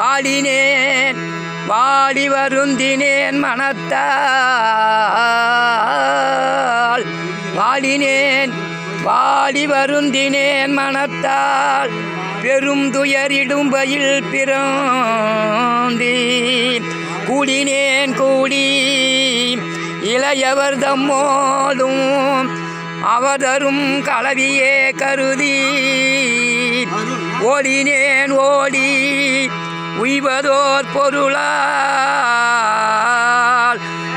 வாடினேன் வாடி வருந்தினேன் மனத்தால். வாடினேன் வாடி வருந்தினேன் மனத்தால். பெரும் துயரிடும்பையில் பிறந்தி கூடினேன் கூடி. இளையவர் தம்மோதும் அவதரும் கலவியே கருதி. ஓடினேன் ஓடி. உய்வதோர் பொருளால்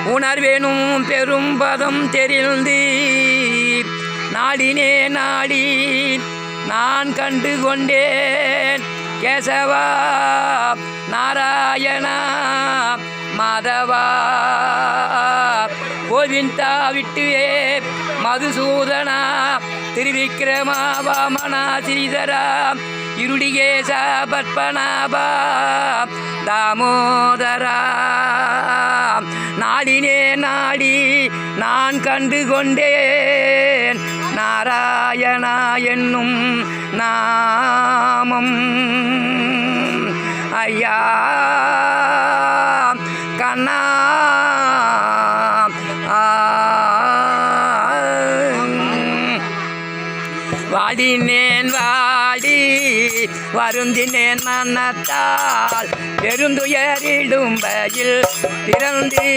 உணர்வேனும் பெரும் பதம் தெரிந்து நாடினே நாடி நான் கண்டு கொண்டேன். கேசவா நாராயணா மாதவா கோவிந்தா விட்டுவே மதுசூதனா திருவிக்கிரமா வாமனா ஸ்ரீதரா இருடிகேச பத்மநாபா தாமோதரா. நாடினே நாடி நான் கண்டு கொண்டேன். நாராயணா என்னும் நாமம். ஐயா கண்ணா. வாடினே வருந்தினேன் மனத்தால் பெருந்துயரிடும் பயில் பிறந்தீ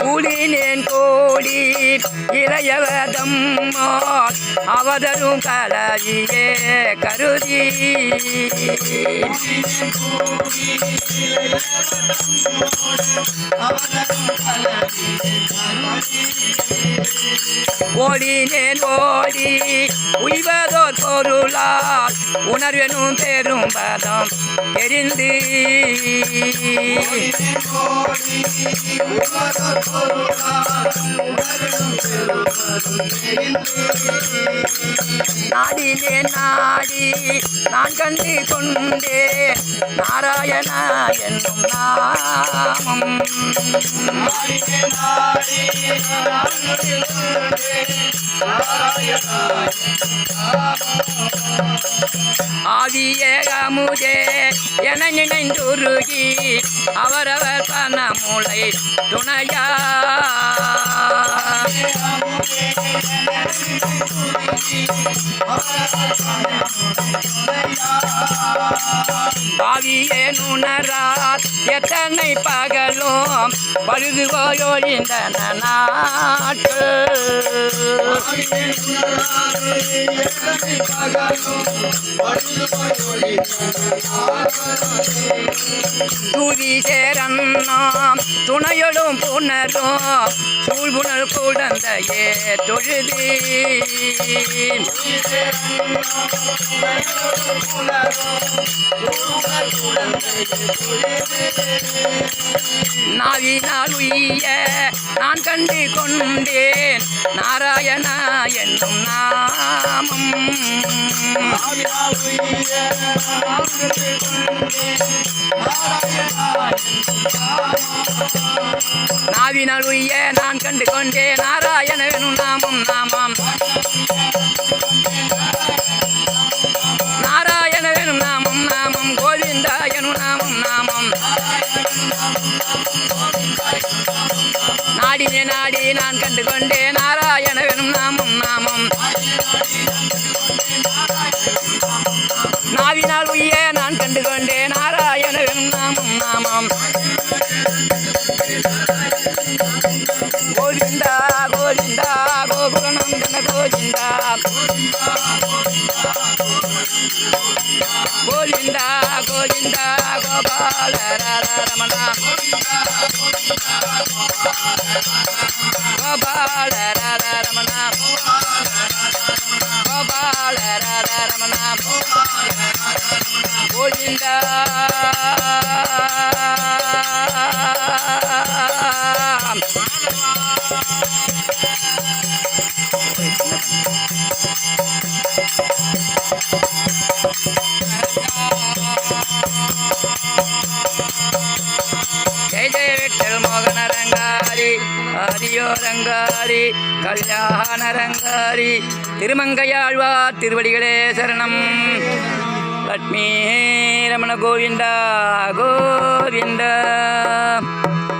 கூடினேன் கோடி இளையவதம் அவதரும் கலவியே கருதி ஓடினேன் ஓடி உய்வதோர் பொருளால் உணர்வெனும் பெரும் பதம் எரிந்து நாடிலே நாடி நான் கண்டு கொண்டே நாராயணா என்னும் நாமம். ஆவிய அமுதே என நினைந்துருகி அவரவர் பணமுளை துணையா. பாவியே நுணராத் எத்தனை பகலும் பழுது போயொழிந்தன நாட்டு துதி சேரன்னாம் துணையொடும் புணரும் சூழ்புணர் குழந்தையே தொழுதி. நாவினால் உய்ய நான் கண்டு கொண்டேன். நாராயணா என்னும் நாமம். நாவினால் உய்ய நான் கண்டு கொண்டேன். நாராயண நாமம் நாமம். நாமம் நாமம். நாடினே நாடி நான் கண்டு கொண்டேன் நாராயண எனும் நாமம் நாமம். நாவினால் உய்ய நான் கண்டு கொண்டேன் நாராயண எனும் நாமம் நாமம். கோவிந்தா கோவிந்தா கோகுலநந்தன கோவிந்தா. கோவிந்தா கோவிந்தா கோபால ரமண கோபால ரமண கோபால ரமண கோவிந்தா ஜெய ஜெய விட்டல் மோகன ரங்காரி ஆரியோ ரங்காரி கல்யாண ரங்காரி திருமங்கையாழ்வார் திருவடிகளே சரணம். லட்சுமி ரமண கோவிந்தா கோவிந்தா.